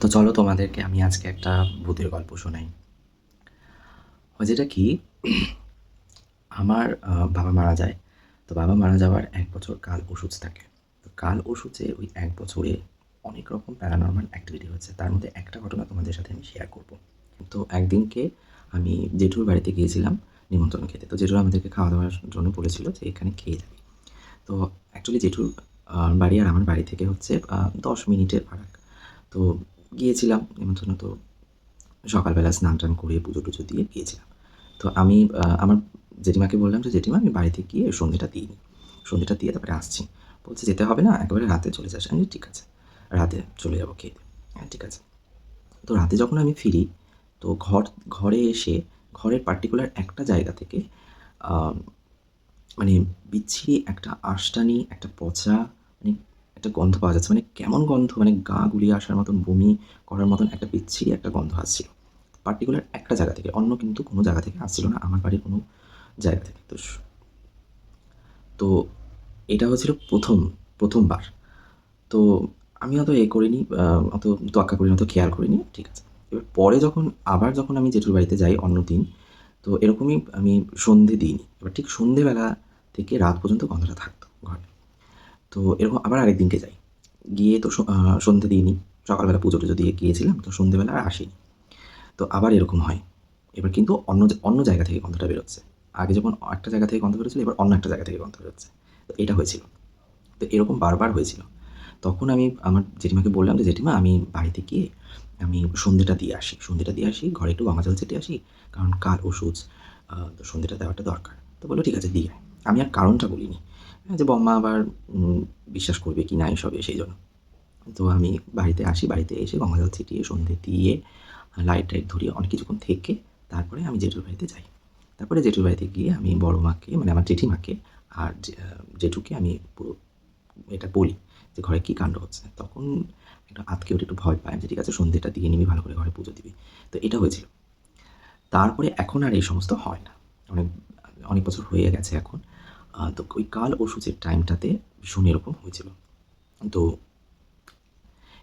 তো চলো তোমাদেরকে, আমি আজকে একটা ভূতের গল্প শোনাই। যেটা কি, আমার বাবা মারা যায়। তো বাবা মারা যাওয়ার এক বছর কাল ওষুধ থাকে। তো কাল ওষুধে ওই এক বছরে অনেক রকম প্যারানর্মাল অ্যাক্টিভিটি হচ্ছে। তার মধ্যে একটা ঘটনা তোমাদের সাথে আমি শেয়ার করব। তো একদিনকে আমি জেঠুর বাড়িতে গিয়েছিলাম নিমন্ত্রণ খেতে। তো জেঠুর আমাদেরকে খাওয়া দাওয়ার জন্য বলেছিল যে এখানে খেয়ে যাবি। তো অ্যাকচুয়ালি জেঠুর বাড়ি আর আমার বাড়ি থেকে হচ্ছে দশ মিনিটের ফারাক। তো গিয়েছিলাম নিমন্ত্রণ তো সকালবেলা স্নান টান করে পুজো টুজো দিয়ে গিয়েছিলাম। তো আমি আমার জেঠিমাকে বললাম যে, জেঠিমা, আমি বাড়িতে গিয়ে সন্ধ্যেটা দিই সন্ধ্যেটা দিয়ে তারপরে আসছি। বলছে, যেতে হবে না, একেবারে রাতে চলে যাস। আমি ঠিক আছে, রাতে চলে যাব, খেয়ে হ্যাঁ ঠিক আছে। তো রাতে যখন আমি ফিরি, তো ঘর, ঘরে এসে, ঘরের পার্টিকুলার একটা জায়গা থেকে মানে বিচ্ছিরি একটা আষ্টানি, একটা পচা মানে একটা গন্ধ পাওয়া যাচ্ছে। মানে কেমন গন্ধ? মানে গা গুলিয়ে আসার মতন, বমি করার মতন একটা বিচ্ছিরি একটা গন্ধ আসছিল। পার্টিকুলার একটা জায়গা থেকে, অন্য কিন্তু কোনো জায়গা থেকে আসছিল না, আমার বাড়ির কোনো জায়গা থেকে। তো তো এটা হয়েছিল প্রথম, প্রথমবার। তো আমি অত এ করিনি অত তোয়াক্কা করিনি, অত খেয়াল করিনি, ঠিক আছে। এবার পরে যখন, আবার যখন আমি জেঠুর বাড়িতে যাই অন্য দিন, তো এরকমই আমি সন্ধে দিইনি। এবার ঠিক সন্ধেবেলা থেকে রাত পর্যন্ত গন্ধটা থাকতো ঘরে। তো এরকম আবার আরেক দিনকে যাই। গিয়ে তো সন্ধে দিইনি। সকালবেলা পুজো টুজো দিয়ে গিয়েছিলাম, তো সন্ধেবেলা আর আসিনি। তো আবার এরকম হয়। এবার কিন্তু অন্য অন্য জায়গা থেকে গন্ধটা বেরোচ্ছে। আগে যখন একটা জায়গা থেকে গন্ধ বেরোচ্ছিল, এবার অন্য একটা জায়গা থেকে গন্ধ বেরোচ্ছে। তো এটা হয়েছিল। তো এরকম বারবার হয়েছিল। তখন আমি, আমার জেঠিমাকে বললাম যে, জেঠিমা, আমি বাড়িতে গিয়ে আমি সন্ধ্যেটা দিয়ে আসি। সন্ধ্যেটা দিয়ে আসি, ঘরে একটু গঙ্গা জল ছেটে আসি, কারণ কার ওষুধ তো সন্ধ্যেটা দেওয়াটা দরকার। তো বলল, ঠিক আছে, দিয়ে। আমি আর কারণটা বলিনি। যে বম্মা আবার বিশ্বাস করবে কি না এসবে সেই জন্য। তো আমি বাড়িতে আসি, বাড়িতে এসে গঙ্গা জল ছিটিয়ে, সন্ধে দিয়ে লাইট টাইট ধরিয়ে অনেক কিছুক্ষণ থেকে তারপরে আমি জেঠুর বাড়িতে যাই। তারপরে জেঠুর বাড়িতে গিয়ে আমি বড় মাকে মানে আমার জেঠিমাকে আর জেঠুকে আমি পুরো এটা বলি যে ঘরে কী কাণ্ড হচ্ছে। তখন একটা আতকে ওটা একটু ভয় পায় যে ঠিক আছে সন্ধ্যেটা দিয়ে নিবি, ভালো করে ঘরে পুজো দিবি। তো এটা হয়েছিল। তারপরে এখন আর এই সমস্ত হয় না। অনেক অনেক বছর হয়ে গেছে এখন। তো ওই কাল ওষুধের টাইমটাতে ভীষণ এরকম হয়েছিল। তো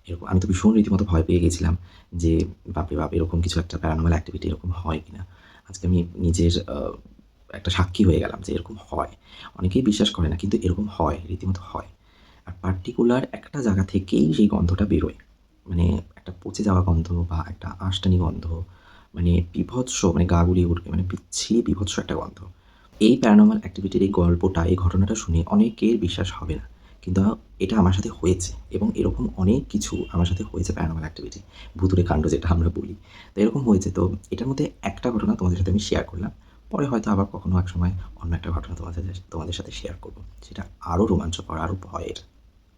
এরকম, আমি তো ভীষণ রীতিমতো ভয় পেয়ে গেছিলাম যে বাপে বাপ, এরকম কিছু একটা প্যারানর্মাল অ্যাক্টিভিটি এরকম হয় কিনা। আজকে আমি নিজের একটা সাক্ষী হয়ে গেলাম যে এরকম হয়। অনেকেই বিশ্বাস করে না, কিন্তু এরকম হয়, রীতিমতো হয়। আর পার্টিকুলার একটা জায়গা থেকেই সেই গন্ধটা বেরোয়। মানে একটা পচে যাওয়া গন্ধ বা একটা আষ্টানি গন্ধ মানে বিভৎস মানে গা উঠবে মানে বিচ্ছিরি বিভৎস একটা গন্ধ। এই প্যারানর্মাল অ্যাক্টিভিটির এই গল্পটা, এই ঘটনাটা শুনে অনেকের বিশ্বাস হবে না। কিন্তু এটা আমার সাথে হয়েছে এবং এরকম অনেক কিছু আমার সাথে হয়েছে প্যারানর্মাল অ্যাক্টিভিটি ভুতুরে কাণ্ড যেটা আমরা বলি। তো এরকম হয়েছে। তো এটার মধ্যে একটা ঘটনা তোমাদের সাথে আমি শেয়ার করলাম। পরে হয়তো আবার কখনো এক সময় অন্য একটা ঘটনা তোমাদের তোমাদের সাথে শেয়ার করব। সেটা আরও রোমাঞ্চকর, আরও ভয়ের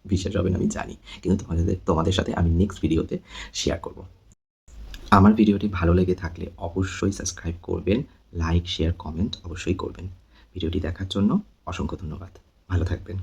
বিশ্বাস হবে আমি জানি। কিন্তু তোমাদের তোমাদের সাথে আমি নেক্সট ভিডিওতে শেয়ার করব। আমার ভিডিওটি ভালো লেগে থাকলে অবশ্যই সাবস্ক্রাইব করবেন। লাইক শেয়ার কমেন্ট অবশ্যই করবেন। ভিডিওটি দেখার জন্য অসংখ্য ধন্যবাদ। ভালো থাকবেন।